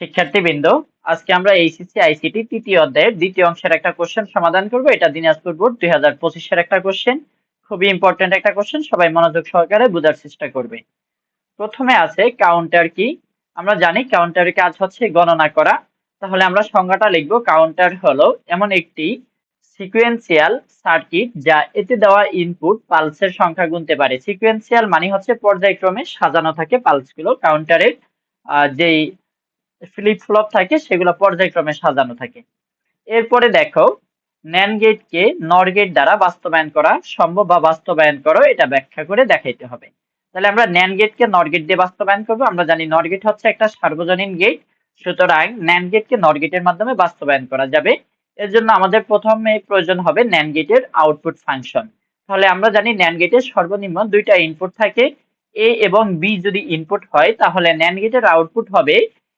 শিক্ষার্থীবৃন্দ, আজকে আমরা এইচএসসি আইসিটি তৃতীয় অধ্যায়ের দ্বিতীয় অংশের একটা কোশ্চেন সমাধান করব। এটা দিনাজপুর বোর্ড দুই হাজার পঁচিশের একটা কোশ্চেন খুবই ইম্পর্টেন্ট একটা কোশ্চেন সবাই মনোযোগ সহকারে বোঝার চেষ্টা করবে। প্রথমে আছে কাউন্টার কি? আমরা জানি কাউন্টারের কাজ হচ্ছে গণনা করা। তাহলে আমরা সংজ্ঞাটা লিখব। কাউন্টার হলো এমন একটি সিকুয়েন্সিয়াল সার্কিট যা এতে দেওয়া ইনপুট পালসের সংখ্যা গুনতে পারে। সিকুয়েন্সিয়াল মানে হচ্ছে পর্যায়ক্রমে সাজানো থাকে পালসগুলো কাউন্টারের যেই ফ্লিপ ফ্লপ থাকে, সেগুলো পর্যায়ক্রমে সাজানো থাকে। এরপরে দেখো ন্যান গেটকে নর গেট দ্বারা বাস্তবায়ন করা সম্ভব বা বাস্তবায়ন করো, এটা ব্যাখ্যা করে দেখাইতে হবে। তাহলে আমরা ন্যান গেটকে নর গেট দিয়ে বাস্তবায়ন করব। আমরা জানি নর গেট হচ্ছে একটা সার্বজনীন গেট সুতরাং ন্যান গেটকে নর গেটের মাধ্যমে বাস্তবায়ন করা যাবে। এর জন্য আমাদের প্রথমে প্রয়োজন হবে ন্যান গেটের আউটপুট ফাংশন তাহলে আমরা জানি ন্যান গেটের সর্বনিম্ন দুইটা ইনপুট থাকে। এ এবং বি যদি ইনপুট হয়, তাহলে ন্যান গেটের আউটপুট হবে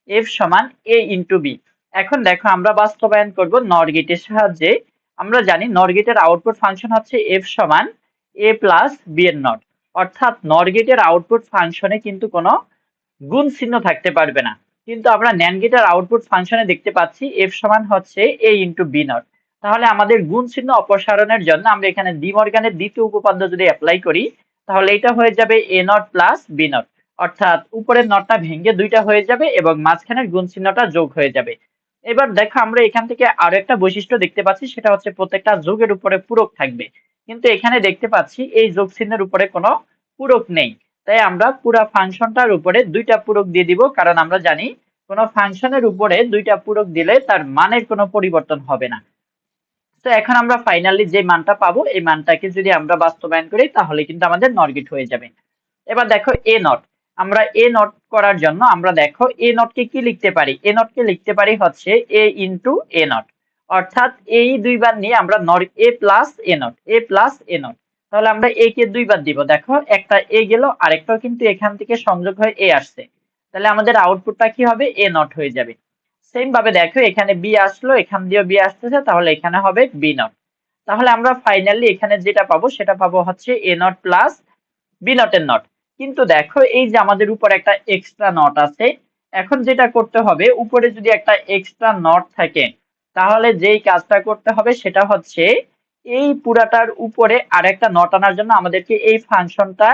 এফ সমান এ ইন্টু বি এখন দেখো আমরা বাস্তবায়ন করব নর গেটের সাহায্যে। আমরা জানি নর গেটের আউটপুট ফাংশন হচ্ছে এফ সমান এ প্লাস বি এর নট। অর্থাৎ নর গেটের আউটপুট ফাংশনে কিন্তু কোনো গুণ চিহ্ন থাকতে পারবে না। কিন্তু আমরা ন্যান গেটের আউটপুট ফাংশনে দেখতে পাচ্ছি এফ সমান হচ্ছে এ ইন্টু বি নট। তাহলে আমাদের গুণ চিহ্ন অপসারণের জন্য আমরা এখানে ডি মর্গানের দ্বিতীয় উপপাদ্য যদি অ্যাপ্লাই করি, তাহলে এটা হয়ে যাবে A not plus B not. অর্থাৎ উপরের নটটা ভেঙে দুইটা হয়ে যাবে এবং মাঝখানের গুণ চিহ্নটা যোগ হয়ে যাবে। এবার দেখো আমরা এখান থেকে আরও একটা বৈশিষ্ট্য দেখতে পাচ্ছি, সেটা হচ্ছে প্রত্যেকটা যোগের উপরে পূরক থাকবে। কিন্তু এখানে দেখতে পাচ্ছি এই যোগ চিহ্নের উপরে কোনো পূরক নেই। তাই আমরা পুরো ফাংশনটার উপরে দুইটা পূরক দিয়ে দিব, কারণ আমরা জানি কোনো ফাংশনের উপরে দুইটা পূরক দিলে তার মানের কোনো পরিবর্তন হবে না। তো এখন আমরা ফাইনালি যে মানটা পাবো, এই মানটাকে যদি আমরা বাস্তবায়ন করি, তাহলে কিন্তু আমাদের নরগেট হয়ে যাবে। এবার দেখো এ নট। আমরা এ নট করার জন্য আমরা দেখো এ নটকে কি লিখতে পারি? এ নটকে লিখতে পারি হচ্ছে এ ইন্টু এ নট অর্থাৎ এই দুইবার নিয়ে আমরা NOR A plus A not A plus A not তাহলে আমরা এ কে দুইবার দিব। দেখো, একটা এ গেল, আরেকটাও কিন্তু এখান থেকে সংযোগ হয়ে এ আসছে। তাহলে আমাদের আউটপুটটা কি হবে? এ নট হয়ে যাবে। সেম ভাবে দেখো, এখানে বি আসলো, এখান দিয়েও বি আসতেছে, তাহলে এখানে হবে বি নট তাহলে আমরা ফাইনালি এখানে যেটা পাবো, সেটা পাবো হচ্ছে এ নট প্লাস বি নটের নট কিন্তু দেখো, এই যে আমাদের উপর একটা এক্সট্রা নট আছে, এখন যেটা করতে হবে, উপরে যদি একটা এক্সট্রা নট থাকে, তাহলে যেই কাজটা করতে হবে সেটা হচ্ছে, এই পুরাটার উপরে আর একটা নট আনার জন্য আমাদেরকে এই ফাংশনটা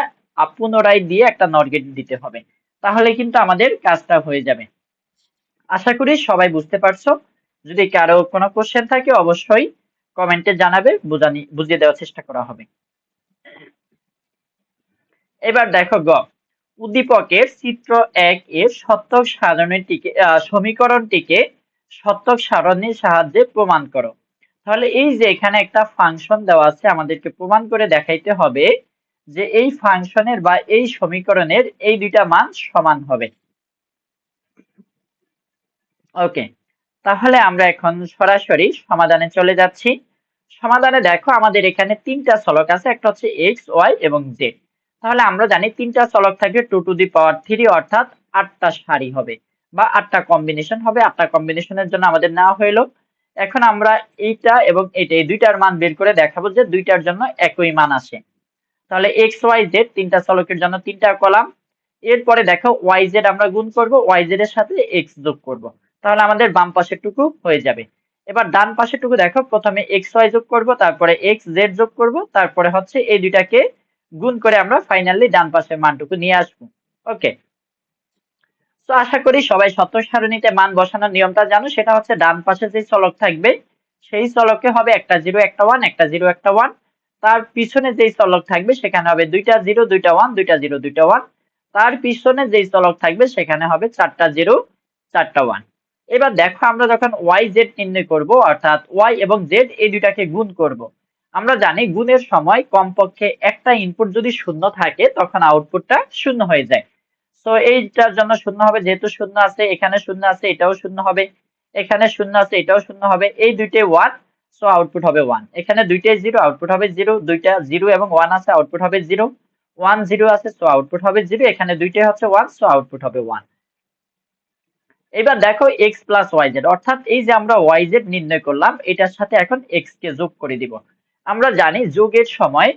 পুনরায় দিয়ে একটা নট গেট দিতে হবে। তাহলে কিন্তু আমাদের কাজটা হয়ে যাবে। আশা করি সবাই বুঝতে পারছ। যদি কারও কোনো কোশ্চেন থাকে, অবশ্যই কমেন্টে জানাবে, বুঝানি, বুঝিয়ে দেওয়ার চেষ্টা করা হবে। এবার দেখো গ। উদ্দীপকের চিত্র এক এর সত্যক সারণীটিকে সমীকরণটিকে সত্যক সারণীর সাহায্যে প্রমাণ করো। তাহলে এই যে এখানে একটা ফাংশন দেওয়া আছে, আমাদেরকে প্রমাণ করে দেখাইতে হবে যে এই ফাংশনের বা এই সমীকরণের এই দুইটা মান সমান হবে। ওকে, তাহলে আমরা এখন সরাসরি সমাধানে চলে যাচ্ছি। সমাধানে দেখো আমাদের এখানে তিনটা চলক আছে, একটা হচ্ছে এক্স ওয়াই এবং জেড তাহলে আমরা জানি তিনটা চলক থাকবে two to the power three অর্থাৎ আটটা সারি হবে বা আটটা কম্বিনেশন হবে, আটটা কম্বিনেশনের জন্য আমাদের নেওয়া হইল। এখন আমরা এইটা এবং এটা এই দুইটার মান বের করে দেখাবো যে দুইটার জন্য একই মান আসে। তাহলে এক্স ওয়াই জেড তিনটা চলকের জন্য তিনটা কলাম। এরপরে দেখো ওয়াই জেড আমরা গুণ করব ওয়াই জেড এর সাথে এক্স যোগ করব। তাহলে আমাদের বাম পাশের টুকু হয়ে যাবে। এবার ডান পাশের টুকু দেখো, প্রথমে এক্স ওয়াই যোগ করব, তারপরে এক্স জেড যোগ করব, তারপরে হচ্ছে এই দুইটাকে গুণ করে আমরা ফাইনালি ডান পাশের মানটুকু নিয়ে আসব। ওকে তো আশা করি সবাই সত্য সারণীতে মান বসানোর নিয়মটা জানো, সেটা হচ্ছে ডান পাশে যে চলক থাকবে, সেই চলকে হবে একটা জিরো, একটা ওয়ান একটা জিরো, একটা ওয়ান তার পিছনে যেই চলক থাকবে, সেখানে হবে দুইটা জিরো, দুইটা ওয়ান দুইটা জিরো, দুইটা ওয়ান তার পিছনে যেই চলক থাকবে, সেখানে হবে চারটা জিরো, চারটা ওয়ান এবার দেখো আমরা যখন ওয়াই জেড নির্ণয় করব, অর্থাৎ ওয়াই এবং জেড এই দুইটাকে গুণ করব। আমরা জানি গুণের সময় কমপক্ষে একটা ইনপুট যদি শূন্য থাকে, তখন আউটপুটটা শূন্য হয়ে যায়। তো এইটার জন্য শূন্য হবে, যেহেতু শূন্য আছে, এখানে শূন্য আছে, এটাও শূন্য হবে, এখানে শূন্য আছে, এটাও শূন্য হবে, এই দুইটাই ওয়ান সো আউটপুট হবে ওয়ান এখানে দুইটাই জিরো আউটপুট হবে জিরো দুইটা জিরো এবং ওয়ান আছে আউটপুট হবে জিরো ওয়ান জিরো আছে সো আউটপুট হবে জিরো এখানে দুইটাই হচ্ছে ওয়ান সো আউটপুট হবে ওয়ান এবার দেখো এক্স প্লাস ওয়াই জেড অর্থাৎ এই যে আমরা ওয়াই জেড নির্ণয় করলাম, এটার সাথে এখন এক্স কে যোগ করে দিব। আমরা জানি যোগের সময়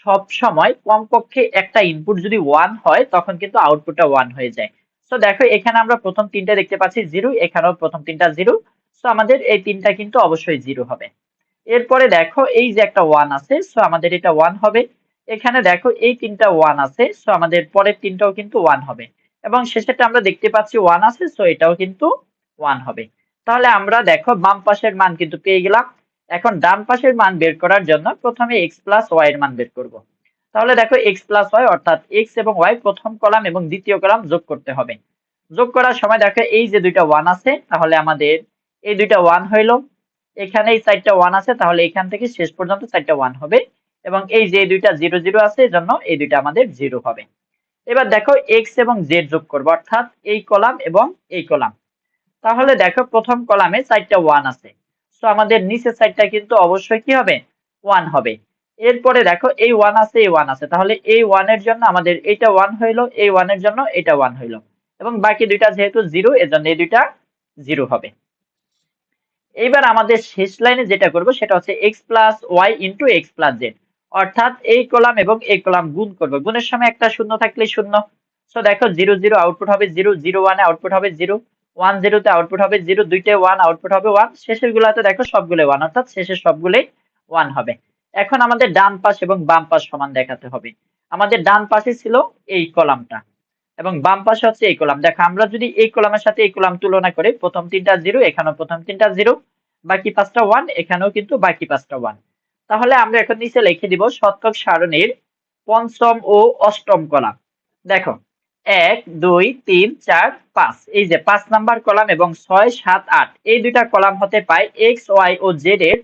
সব সময় কমপক্ষে একটা ইনপুট যদি ওয়ান হয়, তখন কিন্তু আউটপুটটা ওয়ান হয়ে যায়। সো দেখো, এখানে আমরা প্রথম তিনটা দেখতে পাচ্ছি জিরো এখানেও প্রথম তিনটা জিরো সো আমাদের এই তিনটা কিন্তু অবশ্যই জিরো হবে। এরপরে দেখো, এই যে একটা ওয়ান আছে সো আমাদের এটা ওয়ান হবে। এখানে দেখো, এই তিনটা ওয়ান আছে সো আমাদের পরের তিনটাও কিন্তু ওয়ান হবে। এবং শেষেরটা আমরা দেখতে পাচ্ছি ওয়ান আছে সো এটাও কিন্তু ওয়ান হবে। তাহলে আমরা দেখো, বাম পাশের মান কিন্তু পেয়ে গেলাম। এখন ডান পাশের মান বের করার জন্য প্রথমে এক্স প্লাস ওয়াই এর মান বের করব। তাহলে দেখো এক্স প্লাস ওয়াই অর্থাৎ এক্স এবং ওয়াই প্রথম কলাম এবং দ্বিতীয় কলাম যোগ করতে হবে। যোগ করার সময় দেখো এই যে দুইটা ওয়ান আছে, তাহলে আমাদের এই দুইটা ওয়ান হইল। এখানে এই সাইডটা ওয়ান আছে, তাহলে এখান থেকে শেষ পর্যন্ত সাইডটা ওয়ান হবে এবং এই যে দুইটা জিরো জিরো আছে এজন্য এই দুইটা আমাদের জিরো হবে। এবার দেখো এক্স এবং জেড যোগ করব, অর্থাৎ এই কলাম এবং এই কলাম। তাহলে দেখো প্রথম কলামে সাইডটা ওয়ান আছে। সো আমাদের নিচের সাইডটা কিন্তু অবশ্যই কি হবে? ওয়ান হবে। এরপরে দেখো, এই ওয়ান আছে, এই ওয়ান আছে। তাহলে এই ওয়ানের জন্য আমাদের এইটা ওয়ান হইল, এই ওয়ানের জন্য এটা ওয়ান হইল। এবং বাকি দুইটা যেহেতু জিরো এজন্য এই দুইটা জিরো হবে। এইবার আমাদের শেষ লাইনে যেটা করব, সেটা হচ্ছে X plus Y into X plus Z অর্থাৎ এই কলাম এবং এই কলাম গুণ করব। গুণের সময় একটা শূন্য থাকলে শূন্য। সো দেখো জিরো জিরো আউটপুট হবে জিরো জিরো ওয়ানে আউটপুট হবে জিরো ওয়ান জিরোতে আউটপুট হবে জিরো দুইটে ওয়ান আউটপুট হবে ওয়ান শেষের গুলাতে দেখো সবগুলো ওয়ান অর্থাৎ শেষের সবগুলোই ওয়ান হবে। এখন আমাদের ডান পাশ এবং বাম পাশ সমান দেখাতে হবে। আমাদের ডান পাশে ছিল এই কলামটা এবং বাম পাশে হচ্ছে এই কলাম। দেখো, আমরা যদি এই কলামের সাথে এই কলাম তুলনা করি, প্রথম তিনটা জিরো এখানেও প্রথম তিনটা জিরো বাকি পাঁচটা ওয়ান এখানেও কিন্তু বাকি পাঁচটা ওয়ান তাহলে আমরা এখন নিচে লিখে দিব শতক সারণীর পঞ্চম ও অষ্টম কলাম। দেখো এক, দুই, তিন, চার, পাঁচ। এই যে পাঁচ নাম্বার কলাম এবং ছয়, সাত, আট। এই দুইটা কলাম হতে পায় এক্স, ওয়াই ও জেড এর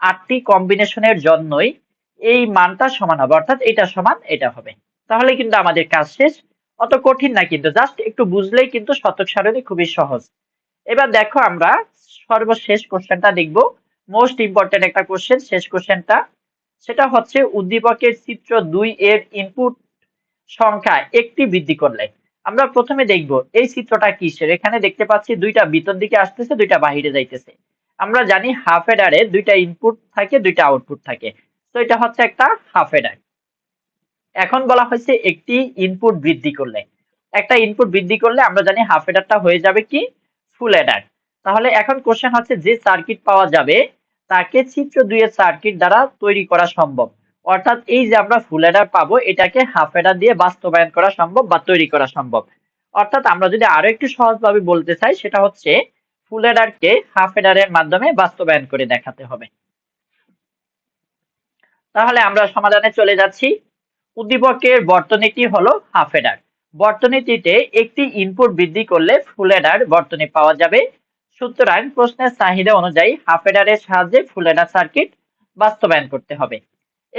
আটটি কম্বিনেশনের জন্যই এই মানটা সমান হবে। অর্থাৎ এটা সমান, এটা হবে। তাহলে কিন্তু আমাদের কাজ শেষ। অত কঠিন না কিন্তু, জাস্ট একটু বুঝলেই কিন্তু শতক সারণী খুবই সহজ। এবার দেখো আমরা সর্বশেষ কোশ্চেনটা দেখব। মোস্ট ইম্পর্টেন্ট একটা কোশ্চেন শেষ কোশ্চেনটা। সেটা হচ্ছে উদ্দীপকের চিত্র দুই এর ইনপুট সংখ্যা একটি বৃদ্ধি করলে। আমরা প্রথমে দেখব, এই চিত্রটা কিসের এখানে দেখতে পাচ্ছি দুইটা ভিতর দিকে আসতেছে, দুইটা বাহিরে যাইতেছে। আমরা জানি হাফ এডারে দুইটা ইনপুট থাকে, দুইটা আউটপুট থাকে। তো এটা হচ্ছে একটা হাফ এডার এখন বলা হয়েছে একটি ইনপুট বৃদ্ধি করলে। একটা ইনপুট বৃদ্ধি করলে আমরা জানি হাফ এডারটা হয়ে যাবে কি? ফুল এডার তাহলে এখন কোশ্চেন হচ্ছে, যে সার্কিট পাওয়া যাবে, তাকে চিত্র দুইয়ের সার্কিট দ্বারা তৈরি করা সম্ভব। অর্থাৎ এই যে আমরা ফুল এডার পাবো, এটাকে হাফ এডার দিয়ে বাস্তবায়ন করা সম্ভব বা তৈরি করা সম্ভব। অর্থাৎ আমরা যদি আরও একটু সহজভাবে বলতে চাই, সেটা হচ্ছে ফুল এডারকে হাফ এডারের মাধ্যমে বাস্তবায়ন করে দেখাতে হবে। তাহলে আমরা সমাধানে চলে যাচ্ছি। উদ্দীপকের বর্তনীটি হলো হাফ এডার বর্তনীটিতে একটি ইনপুট বৃদ্ধি করলে ফুল এডার বর্তনী পাওয়া যাবে। সুতরাং প্রশ্নের চাহিদা অনুযায়ী হাফ এডারের সাহায্যে ফুল এডার সার্কিট বাস্তবায়ন করতে হবে।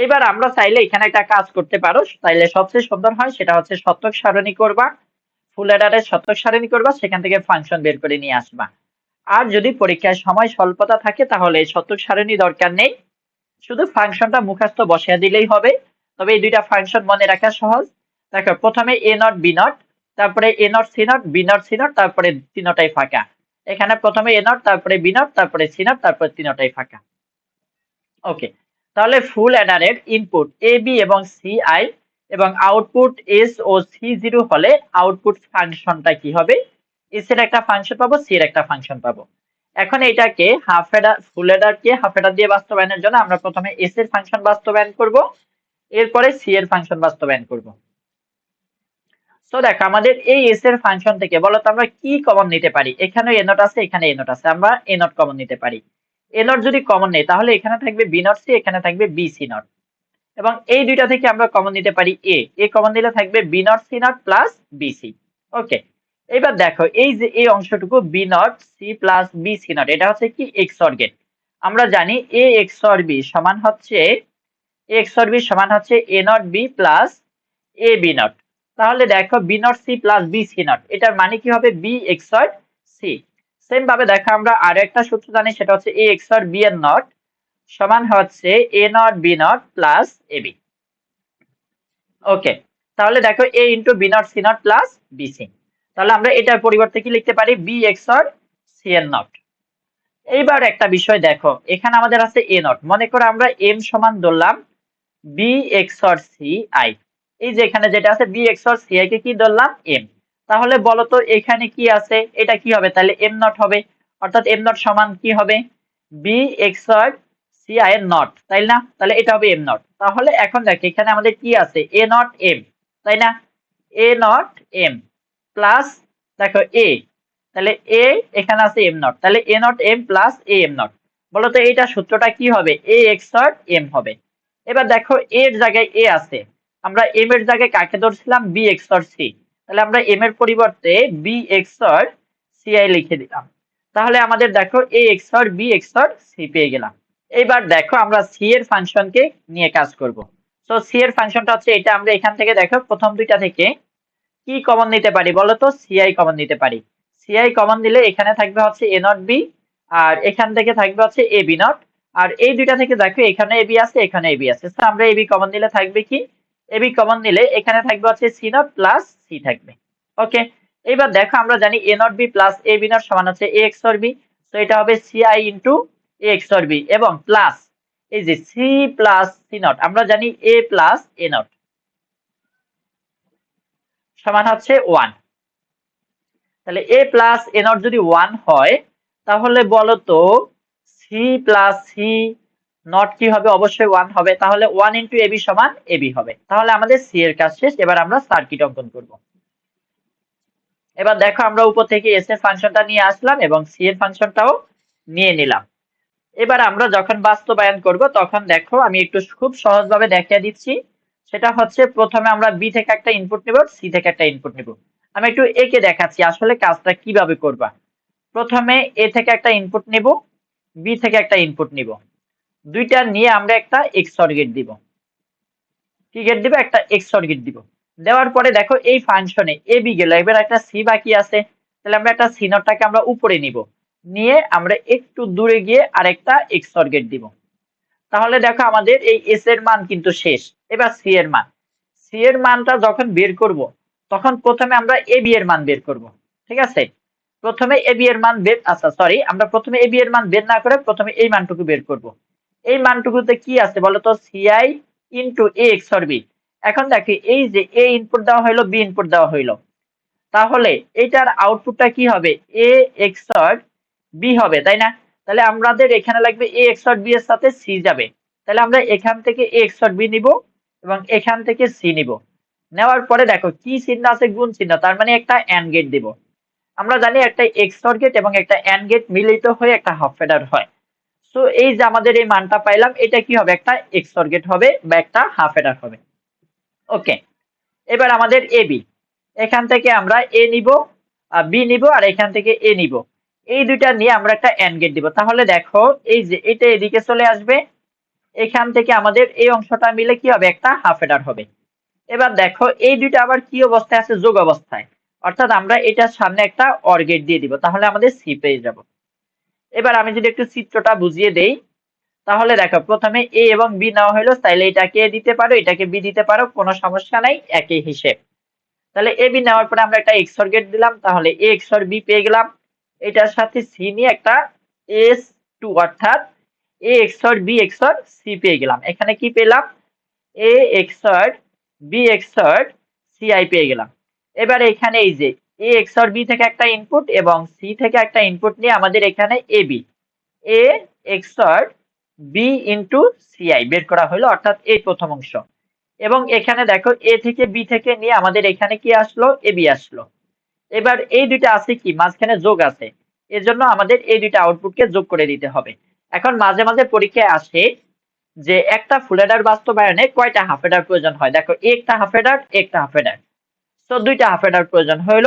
এবার আমরা চাইলে এখানে একটা কাজ করতে পারো। চাইলে সবচেয়ে সুন্দর হয় সেটা হচ্ছে শতক সারণী করবা। ফুল এডারের শতক সারণী করবা, সেখান থেকে ফাংশন বের করে নিয়ে আসবা। আর যদি পরীক্ষায় সময় স্বল্পতা থাকে, তাহলে শতক সারণী দরকার নেই। শুধু ফাংশনটা মুখস্থ বসিয়ে দিলেই হবে। তবে এই দুইটা ফাংশন মনে রাখা সহজ। দেখো, প্রথমে এ নট বি নট তারপরে A not C not B not C not তারপরে তিনটাই ফাঁকা। এখানে প্রথমে এ নট তারপরে বি নট তারপরে সি নট তারপরে তিনটাই ফাঁকা। ওকে তাহলে ফুল অ্যাডারের ইনপুট এ বি এবং সি আই এবং আউটপুট এস ও সি জিরো হলে আউটপুট ফাংশনটা কি হবে? এস এর একটা ফাংশন পাবো সি এর একটা ফাংশন পাবো। এখন এটাকে হাফ এডার ফুল এডারকে হাফ এডার দিয়ে বাস্তবায়নের জন্য আমরা প্রথমে এস এর ফাংশন বাস্তবায়ন করব, এরপরে সি এর ফাংশন বাস্তবায়ন করব। তো দেখো, আমাদের এই এস এর ফাংশন থেকে বলো তো আমরা কি কমন নিতে পারি? এখানে এ নট আছে এখানে এ নট আছে, আমরা এ নট কমন নিতে পারি। এ নট যদি কমন নেই, তাহলে এখানে থাকবে বি নট সি এখানে থাকবে বি সি নট এবং এই দুইটা থেকে আমরা কমন নিতে পারি এ এ কমন দিলে থাকবে B not C not plus B C okay এবার দেখো, এই যে এই অংশটুকু B not C plus B C not এটা হচ্ছে কি? এক্সর গেট আমরা জানি এ এক্সর বি সমান হচ্ছে এক্সর বি সমান হচ্ছে A not B plus A B not তাহলে দেখো B not C plus B C not এটার মানে কি হবে? বি এক্সর সি সেম ভাবে দেখো, আমরা আর একটা সূত্র জানি, সেটা হচ্ছে এ এক্সর বি এর নট সমান হচ্ছে A not B not plus A B okay তাহলে দেখো A into B not C not plus B C তাহলে আমরা এটার পরিবর্তে কি লিখতে পারি? বি এক্সর সি এর নট। এইবার একটা বিষয় দেখো, এখানে আমাদের আছে এ নট। মনে করো আমরা এম সমান ধরলাম বি এক্সর সি আই এই যে এখানে যেটা আছে বি এক্সর সি আই কে কি ধরলাম? এম তাহলে বলো তো এখানে কি আছে? এটা কি হবে? তাহলে এম নট হবে। অর্থাৎ এম নট সমান কি হবে? বি এক্স সি আই এর নট তাই না? তাহলে এটা হবে এম নট তাহলে এখন দেখ, এখানে আমাদের কি আছে? এ নট এম তাই না? এ নট এম প্লাস দেখো এ তাহলে এ এখানে আছে এম নট তাহলে A not M plus A M not বলতো, এইটা সূত্রটা কি হবে? এ এক্স এম হবে। এবার দেখো এর জায়গায় এ আছে। আমরা এম এর জায়গায় কাকে ধরছিলাম? বি এক্স সি তাহলে আমরা এম এর পরিবর্তে বি এক্স সি আই লিখে দিলাম। তাহলে আমাদের দেখো A X B X C পেয়ে গেলাম। এবার দেখো আমরা সি এর ফাংশনকে নিয়ে কাজ করব। তো সি এর ফাংশনটা হচ্ছে এটা। আমরা এখান থেকে দেখো প্রথম দুইটা থেকে কি কমন নিতে পারি বলো তো সিআই কমন নিতে পারি। সিআই কমন দিলে এখানে থাকবে হচ্ছে এ নট বি আর এখান থেকে থাকবে হচ্ছে এ বি নট আর এই দুইটা থেকে দেখো এখানে এবি আছে, এখানে এবি আছে। তো আমরা এবি কমন দিলে থাকবে কি? এবি কমন দিলে এখানে থাকবে হচ্ছে সি নট প্লাস সি থাকবে। ওকে? এবার দেখো, আমরা জানি A not B plus A B not সমান হচ্ছে এ এক্স অর বি। তো এটা হবে C I into A XOR B এবং প্লাস এই যে সি প্লাস সি নট, আমরা জানি এ প্লাস এ নট সমান হচ্ছে ওয়ান। তাহলে এ প্লাস এ নট যদি ওয়ান হয়, তাহলে বলো তো সি প্লাস সি নট কি হবে? অবশ্যই ওয়ান হবে। তাহলে ওয়ান ইন্টু এবি সমান এবি হবে। তাহলে আমাদের সি এর কাজ শেষ। এবার আমরা সার্কিট অঙ্কন করব। এবার দেখো আমরা উপর থেকে এস এর ফাংশনটা নিয়ে আসলাম এবং সি এর ফাংশনটাও নিয়ে নিলাম। এবার আমরা যখন বাস্তবায়ন করব, তখন দেখো আমি একটু খুব সহজভাবে দেখিয়ে দিচ্ছি। সেটা হচ্ছে প্রথমে আমরা বি থেকে একটা ইনপুট নেব সি থেকে একটা ইনপুট নেব। আমি একটু একে দেখাচ্ছি, আসলে কাজটা কীভাবে করবা? প্রথমে এ থেকে একটা ইনপুট নেব বি থেকে একটা ইনপুট নিব। দুইটা নিয়ে আমরা একটা এক্সঅর গেট দিব। কি গেট দিব? একটা এক্সঅর গেট দিব। দেওয়ার পরে দেখো এই ফাংশনে এ বি গেল এবার একটা সি বাকি আছে। তাহলে আমরা একটা সি নটটাকে আমরা উপরে নিব। নিয়ে আমরা একটু দূরে গিয়ে আরেকটা এক্সঅর গেট দিব। তাহলে দেখো আমাদের এই এস এর মান কিন্তু শেষ। এবার সি এর মান। সি এর মানটা যখন বের করব, তখন প্রথমে আমরা এ বি এর মান বের করব। ঠিক আছে? প্রথমে এ বি এর মান বের আচ্ছা সরি আমরা প্রথমে এ বি এর মান বের না করে প্রথমে এই মানটুকু বের করব। এই মানটুকুতে কি আছে বলতো? CI into A XOR B এখন দেখি, এই যে এ ইনপুট দেওয়া হইল বি ইনপুট দেওয়া হইল। তাহলে এটার আউটপুটটা কি হবে? এ এক্সর বি হবে, তাই না? তাহলে আমাদের এখানে লাগবে এ এক্সর বি এর সাথে সি যাবে। তাহলে আমরা এখান থেকে এ এক্সর বি নিব এবং এখান থেকে সি নিব। নেওয়ার পরে দেখো, কি চিহ্ন আছে? গুণ চিহ্ন। তার মানে একটা অ্যান্ড গেট দিব। আমরা জানি একটা এক্সর গেট এবং একটা অ্যান্ড গেট মিলিত হয়ে একটা হাফ ফেডার হয়। সো এই যে আমাদের এই মানটা পাইলাম, এটা কি হবে? একটা এক্সর গেট হবে বা একটা হাফ ফেডার হবে। ওকে এবার আমাদের এ বি এখান থেকে আমরা এ নিব বি নিব, আর এখান থেকে এ নিব। এই দুইটা নিয়ে আমরা একটা অ্যান্ড গেট দিব। তাহলে দেখো, এই যে এটা এদিকে চলে আসবে। এখান থেকে আমাদের এই অংশটা মিলে কি হবে? একটা হাফ ফেডার হবে। এবার দেখো, এই দুইটা আবার কি অবস্থায় আছে? যোগ অবস্থায়। অর্থাৎ আমরা এটার সামনে একটা অর গেট দিয়ে দিব। তাহলে আমাদের সি পেয়ে যাব। এবার আমি যদি একটু চিত্রটা বুঝিয়ে দেই, তাহলে দেখো, প্রথমে এ এবং বি নেওয়া হলো তাহলে এটাকে দিতে পারো? এটাকে বি দিতে পারো? কোনো সমস্যা নাই, একই হিসেব। তাহলে এ বি নেওয়ার পরে আমরা একটা এক্সর গেট দিলাম, তাহলে এ এক্সর বি পেয়ে গেলাম। এটার সাথে সি নিয়ে একটা এস টু অর্থাৎ A XOR B XOR C পেয়ে গেলাম। এখানে কি পেলাম? A XOR B XOR C I পেয়ে গেলাম। এবার এখানে এই যে এ এক্সর বি থেকে একটা ইনপুট এবং সি থেকে একটা ইনপুট নিয়ে আমাদের এখানে A B A XOR B into CI বের করা হলো অর্থাৎ এই প্রথম অংশ। এবং এখানে দেখো এ থেকে বি থেকে নিয়ে আমাদের এখানে কি আসলো? এ বি আসলো। এবার এই দুইটা আছে কি? মাঝখানে যোগ আছে। এজন্য আমাদের এই দুইটা আউটপুটকে যোগ করে দিতে হবে। এখন মাঝে মাঝে পরীক্ষায় আসে যে একটা ফুলেডার বাস্তবায়নে কয়টা হাফ হেডার প্রয়োজন হয়? দেখো, একটা হাফ হেডার একটা হাফ হেডার তো দুইটা হাফ হেডার প্রয়োজন হইল।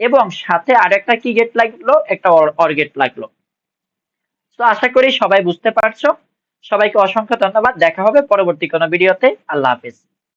এবং সাথে আরেকটা কি গেট লাগল? একটা অর গেট লাগল। তো আশা করি সবাই বুঝতে পারছ। সবাইকে অসংখ্য ধন্যবাদ। দেখা হবে পরবর্তী কোনো ভিডিওতে আল্লাহ হাফিজ।